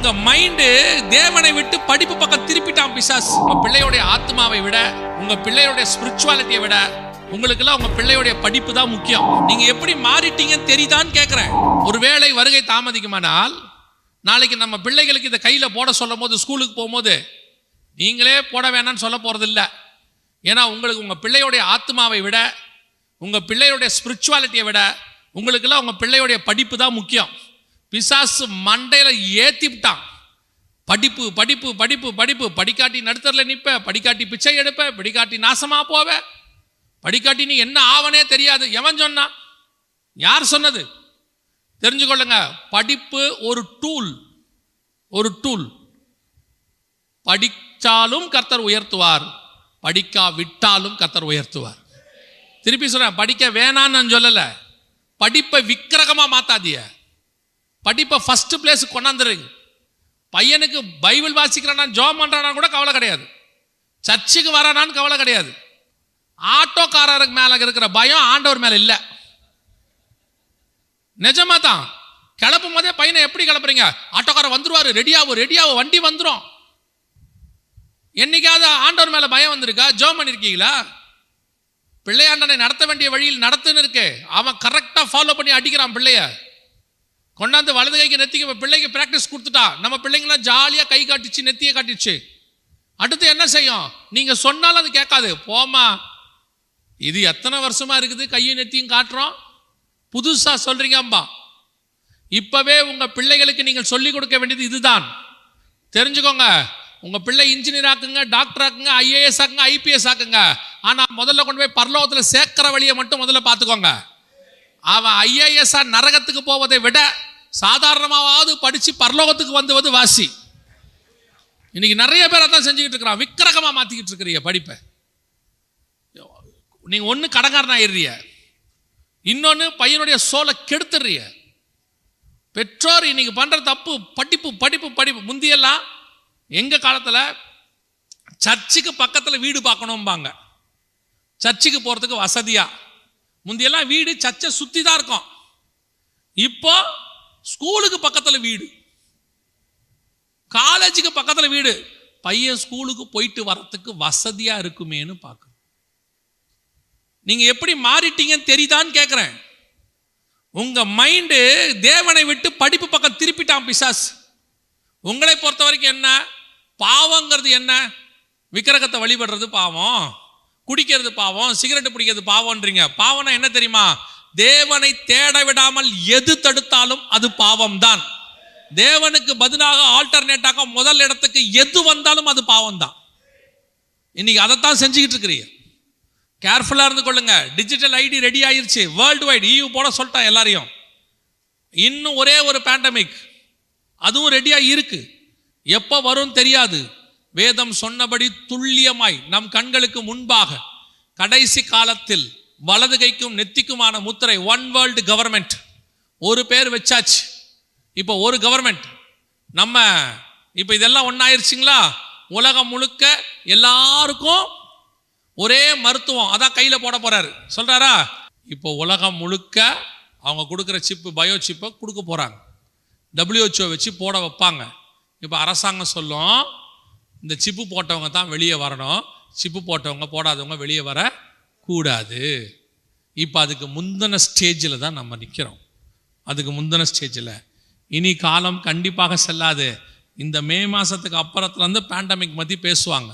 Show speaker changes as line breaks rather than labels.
உங்க மைண்டு தேவனை விட்டு படிப்பு பக்கம் திருப்பிட்டான் பிசாஸ். உங்க பிள்ளையோடைய ஆத்மாவை விட உங்க பிள்ளையோடைய ஸ்பிரிச்சுவாலிட்டியை விட உங்களுக்கெல்லாம் உங்க பிள்ளையோடைய படிப்பு தான் முக்கியம். நீங்க எப்படி மாறிட்டீங்கன்னு தெரியுதான்னு கேட்கிறேன் ஒருவேளை வருகை தாமதிக்குமானால் நாளைக்கு நம்ம பிள்ளைகளுக்கு இதை கையில போட சொல்லும் போது ஸ்கூலுக்கு போகும்போது நீங்களே போட வேணாம்னு சொல்ல போறது இல்லை ஏன்னா உங்களுக்கு உங்க பிள்ளையோடைய ஆத்மாவை விட உங்க பிள்ளையோடைய ஸ்பிரிச்சுவாலிட்டியை விட உங்களுக்கெல்லாம் உங்க பிள்ளையோடைய படிப்பு தான் முக்கியம். பிசாசு மண்டையில் ஏற்றிவிட்டான் படிப்பு படிப்பு படிப்பு படிப்பு. படிக்காட்டி நடுத்தரில் நிற்ப படிக்காட்டி பிச்சை எடுப்ப படிக்காட்டி நாசமாக போவ. படிக்காட்டி நீ என்ன ஆவனே தெரியாது. எவன் சொன்னான் யார் சொன்னது? தெரிஞ்சுக்கொள்ளுங்க. படிப்பு ஒரு டூல் ஒரு டூல் படித்தாலும் கர்த்தர் உயர்த்துவார். படிக்கா விட்டாலும் கர்த்தர் உயர்த்துவார். திருப்பி சொல்கிறேன் படிக்க வேணான்னு நான் படிப்பை விக்கிரகமாக மாத்தாதிய படிப்பை ஃபஸ்ட்டு பிளேஸ் கொண்டாந்துருங்க. பையனுக்கு பைபிள் வாசிக்கிறானா ஜோம் பண்ணுறானா கூட கவலை கிடையாது. சர்ச்சுக்கு வரானான்னு கவலை கிடையாது. ஆட்டோக்காரருக்கு மேலே இருக்கிற பயம் ஆண்டவர் மேலே இல்லை. நிஜமா தான். கிளப்பும் போதே பையனை எப்படி கிளப்புறீங்க? ஆட்டோக்காரர் வந்துருவாரு ரெடியாகும் ரெடியாகும் வண்டி வந்துடும் என்னைக்காவது ஆண்டவர் மேலே பயம் வந்திருக்கா? ஜோம் பண்ணியிருக்கீங்களா பிள்ளையாண்டனை நடத்த வேண்டிய வழியில் நடத்துன்னு இருக்கு. அவன் கரெக்டாக ஃபாலோ பண்ணி அடிக்கிறான் பிள்ளைய. கொண்டாந்து வலது கைக்கு நெத்திக்கு பிள்ளைக்கு ப்ராக்டிஸ் கொடுத்துட்டா நம்ம பிள்ளைங்களாம் ஜாலியாக கை காட்டிச்சு நெத்தியை காட்டிச்சு. அடுத்து என்ன செய்யும்? நீங்கள் சொன்னாலும் அது கேட்காது. போமா இது எத்தனை வருஷமாக இருக்குது? கையும் நெத்தியும் காட்டுறோம். புதுசாக சொல்கிறீங்கம்பா இப்போவே உங்கள் பிள்ளைகளுக்கு நீங்கள் சொல்லிக் கொடுக்க வேண்டியது இதுதான். தெரிஞ்சுக்கோங்க. உங்கள் பிள்ளை இன்ஜினியர் ஆக்குங்க டாக்டர் ஆக்குங்க ஐஏஎஸ் ஆக்குங்க ஐபிஎஸ் ஆக்குங்க. ஆனால் முதல்ல கொண்டு போய் பரலோகத்தில் சேர்க்கிற வழியை மட்டும் முதல்ல பார்த்துக்கோங்க. அவன் ஐஏஎஸ் நரகத்துக்கு போவதை விட சாதாரணமாவது படித்து பரலோகத்துக்கு வந்துவது வாசி. இன்னைக்கு நிறைய பேர் அதான் செஞ்சுக்கிட்டு இருக்கிறான். விக்கிரகமாக மாற்றிக்கிட்டு இருக்கிறீங்க படிப்பை. நீங்கள் ஒன்று கடங்காரன் ஆயிடுறிய இன்னொன்று பையனுடைய சோலை கெடுத்துடுறிய பெற்றோர் இன்னைக்கு பண்ணுற தப்பு படிப்பு படிப்பு படிப்பு முந்தியெல்லாம் எங்கள் காலத்தில்? சர்ச்சுக்கு பக்கத்தில் வீடு பார்க்கணும்பாங்க. சர்ச்சுக்கு போகிறதுக்கு வசதியாக முந்தியெல்லாம் வீடு சர்ச்சை சுற்றி தான் இருக்கும். இப்போ ஸ்கூலுக்கு பக்கத்துல வீடு. காலேஜுக்கு பக்கத்துல வீடு. பையன் ஸ்கூலுக்கு போயிட்டு வரத்துக்கு வசதியா இருக்குமேன்னு பார்க்கணும். நீங்க எப்படி மாறிட்டீங்கன்னு தெரியுதான்னு கேட்குறேன் உங்க மைண்டு தேவனை விட்டு படிப்பு பக்கம் திருப்பிட்டான் பிசாஸ் உங்களை பொறுத்த வரைக்கும் என்ன? பாவங்கிறது என்ன? விக்கிரகத்தை வழிபடுறது பாவம். குடிக்கிறது பாவம். சிகரெட் பிடிக்கிறது பாவம்ன்றீங்க. பாவம்னா என்ன தெரியுமா? தேவனை தேட விடாமல் எது தடுத்தாலும் அது பாவம் தான் தேவனுக்கு பதிலாக ஆல்டர்னேட்டாக முதல் இடத்துக்கு எது வந்தாலும் அது பாவம் தான் இன்னைக்கு அதைத்தான் செஞ்சுக்கிட்டு இருக்கிறீங்க. கேர்ஃபுல்லாக இருந்து கொள்ளுங்க. டிஜிட்டல் ஐடி ரெடி ஆயிருச்சு. வேர்ல்டு வைட் ஈவ் போட சொல்லிட்டான் எல்லாரையும். இன்னும் ஒரே ஒரு பேண்டமிக் அதுவும் ரெடியாக இருக்கு. எப்போ வரும் தெரியாது. வேதம் சொன்னபடி துல்லியமாய் நம் கண்களுக்கு முன்பாக கடைசி காலத்தில் வலது கைக்கும் நெத்திக்குமான முத்திரை ஒன் வேர்ல்டு கவர்மெண்ட் ஒரு பேர் வச்சாச்சு. இப்போ ஒரு கவர்மெண்ட் நம்ம இப்போ இதெல்லாம் ஒன்றாயிருச்சுங்களா உலகம் முழுக்க எல்லாருக்கும் ஒரே மருத்துவம். அதான் கையில் போட போகிறார் சொல்கிறாரா இப்போ உலகம் முழுக்க அவங்க கொடுக்குற சிப்பு பயோ சிப்பை கொடுக்க போகிறாங்க டபிள்யூஹெச்ஓ வச்சு போட வைப்பாங்க. இப்போ அரசாங்கம் சொல்லும் இந்த சிப்பு போட்டவங்க தான் வெளியே வரணும். சிப்பு போட்டவங்க போடாதவங்க வெளியே வர கூடாது. இப்போ அதுக்கு முந்தின ஸ்டேஜில் தான் நம்ம நிற்கிறோம் அதுக்கு முந்தின ஸ்டேஜில் இனி காலம் கண்டிப்பாக செல்லாது. இந்த மே மாதத்துக்கு அப்புறத்துலேருந்து பேண்டமிக் பற்றி பேசுவாங்க.